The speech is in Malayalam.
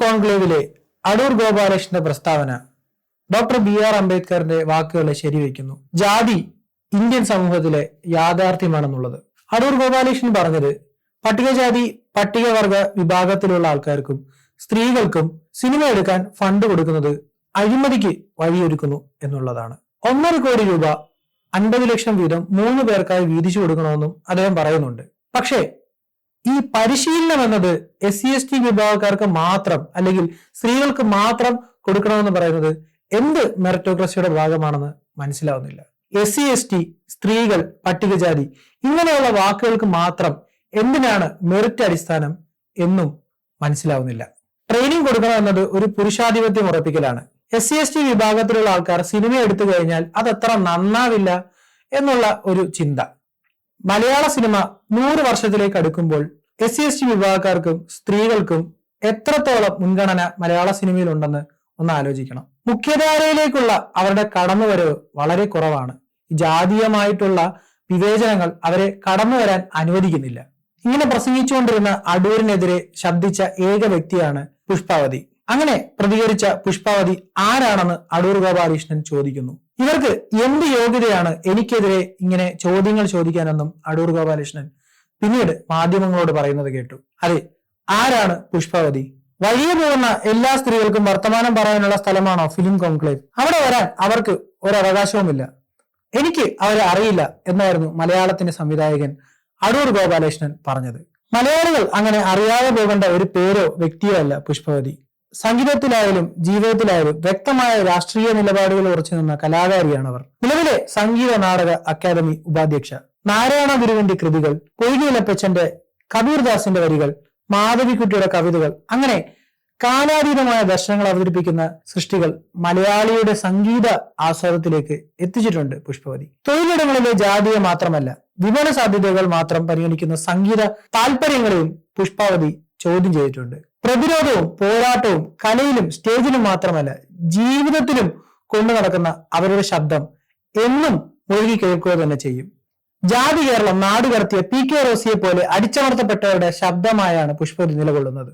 കോൺക്ലേവിലെ അടൂർ ഗോപാലകൃഷ്ണന്റെ പ്രസ്താവന ഡോക്ടർ ബി ആർ അംബേദ്കറിന്റെ വാക്കുകളെ ശരിവയ്ക്കുന്നു. ജാതി ഇന്ത്യൻ സമൂഹത്തിലെ യാഥാർത്ഥ്യമാണെന്നുള്ളത്. അടൂർ ഗോപാലകൃഷ്ണൻ പറഞ്ഞത് പട്ടികജാതി പട്ടികവർഗ വിഭാഗത്തിലുള്ള ആൾക്കാർക്കും സ്ത്രീകൾക്കും സിനിമ എടുക്കാൻ ഫണ്ട് കൊടുക്കുന്നത് അഴിമതിക്ക് വഴിയൊരുക്കുന്നു എന്നുള്ളതാണ്. ഒന്നര കോടി രൂപ അൻപത് ലക്ഷം വീതം മൂന്ന് പേർക്കായി വീതിച്ചു കൊടുക്കണമെന്നും അദ്ദേഹം പറയുന്നുണ്ട്. പക്ഷേ ഈ പരിശീലനം എന്നത് എസ് സി എസ് ടി വിഭാഗക്കാർക്ക് മാത്രം അല്ലെങ്കിൽ സ്ത്രീകൾക്ക് മാത്രം കൊടുക്കണമെന്ന് പറയുന്നത് എന്ത് മെറിറ്റോക്രസിയുടെ ഭാഗമാണെന്ന് മനസ്സിലാവുന്നില്ല. എസ് സി എസ് ടി സ്ത്രീകൾ പട്ടികജാതി ഇങ്ങനെയുള്ള വാക്കുകൾക്ക് മാത്രം എന്തിനാണ് മെറിറ്റ് അടിസ്ഥാനം എന്നും മനസ്സിലാവുന്നില്ല. ട്രെയിനിങ് കൊടുക്കണം എന്നത് ഒരു പുരുഷാധിപത്യം ഉറപ്പിക്കലാണ്. എസ് സി എസ് ടി വിഭാഗത്തിലുള്ള ആൾക്കാർ സിനിമ എടുത്തു കഴിഞ്ഞാൽ അത് അത്ര നന്നാവില്ല എന്നുള്ള ഒരു ചിന്ത. മലയാള സിനിമ നൂറ് വർഷത്തിലേക്ക് അടുക്കുമ്പോൾ എസ് സി എസ് ടി വിഭാഗക്കാർക്കും സ്ത്രീകൾക്കും എത്രത്തോളം മുൻഗണന മലയാള സിനിമയിൽ ഉണ്ടെന്ന് ഒന്ന് ആലോചിക്കണം. മുഖ്യധാരയിലേക്കുള്ള അവരുടെ കടന്നുവരവ് വളരെ കുറവാണ്. ജാതീയമായിട്ടുള്ള വിവേചനങ്ങൾ അവരെ കടന്നു വരാൻ അനുവദിക്കുന്നില്ല. ഇങ്ങനെ പ്രസംഗിച്ചുകൊണ്ടിരുന്ന അടൂരിനെതിരെ ശബ്ദിച്ച ഏക വ്യക്തിയാണ് പുഷ്പാവതി. അങ്ങനെ പ്രതികരിച്ച പുഷ്പാവതി ആരാണെന്ന് അടൂർ ഗോപാലകൃഷ്ണൻ ചോദിക്കുന്നു. ഇവർക്ക് എന്ത് യോഗ്യതയാണ് എനിക്കെതിരെ ഇങ്ങനെ ചോദ്യങ്ങൾ ചോദിക്കാനെന്നും അടൂർ ഗോപാലകൃഷ്ണൻ പിന്നീട് മാധ്യമങ്ങളോട് പറയുന്നത് കേട്ടു. അതെ ആരാണ് പുഷ്പാവതി? വഴിയെ പോകുന്ന എല്ലാ സ്ത്രീകൾക്കും വർത്തമാനം പറയാനുള്ള സ്ഥലമാണോ ഫിലിം കോൺക്ലേവ്? അവിടെ വരാൻ അവർക്ക് ഒരവകാശവുമില്ല. എനിക്ക് അവരെ അറിയില്ല എന്നായിരുന്നു മലയാളത്തിന്റെ സംവിധായകൻ അടൂർ ഗോപാലകൃഷ്ണൻ പറഞ്ഞത്. മലയാളികൾ അങ്ങനെ അറിയാതെ പോകേണ്ട ഒരു പേരോ വ്യക്തിയോ അല്ല പുഷ്പവതി. സംഗീതത്തിലായാലും ജീവിതത്തിലായാലും വ്യക്തമായ രാഷ്ട്രീയ നിലപാടുകൾ ഉറച്ചു നിന്ന കലാകാരിയാണ് അവർ നിലവിലെ സംഗീത നാടക അക്കാദമി ഉപാധ്യക്ഷ നാരായണ ഗുരുവിന്റെ കൃതികൾ പൊയ്കയിലപ്പച്ചന്റെ കബീർദാസിന്റെ വരികൾ മാധവിക്കുട്ടിയുടെ കവിതകൾ അങ്ങനെ കാലാതീതമായ ദർശനങ്ങൾ അവതരിപ്പിക്കുന്ന സൃഷ്ടികൾ മലയാളിയുടെ സംഗീത ആസ്വാദത്തിലേക്ക് എത്തിച്ചിട്ടുണ്ട് പുഷ്പവതി. തൊഴിലിടങ്ങളിലെ ജാതിയെ മാത്രമല്ല വിപണ സാധ്യതകൾ മാത്രം പരിഗണിക്കുന്ന സംഗീത താല്പര്യങ്ങളെയും പുഷ്പാവതി ചോദ്യം ചെയ്തിട്ടുണ്ട്. പ്രതിരോധവും പോരാട്ടവും കലയിലും സ്റ്റേജിലും മാത്രമല്ല ജീവിതത്തിലും കൊണ്ടു നടക്കുന്ന അവരുടെ ശബ്ദം എന്നും ഒഴുകി കേൾക്കുക തന്നെ ചെയ്യും. ജാതി കേരളം നാടുകടത്തിയ പി കെ റോസിയെ പോലെ അടിച്ചമർത്തപ്പെട്ടവരുടെ ശബ്ദമായാണ് പുഷ്പവതി നിലകൊള്ളുന്നത്.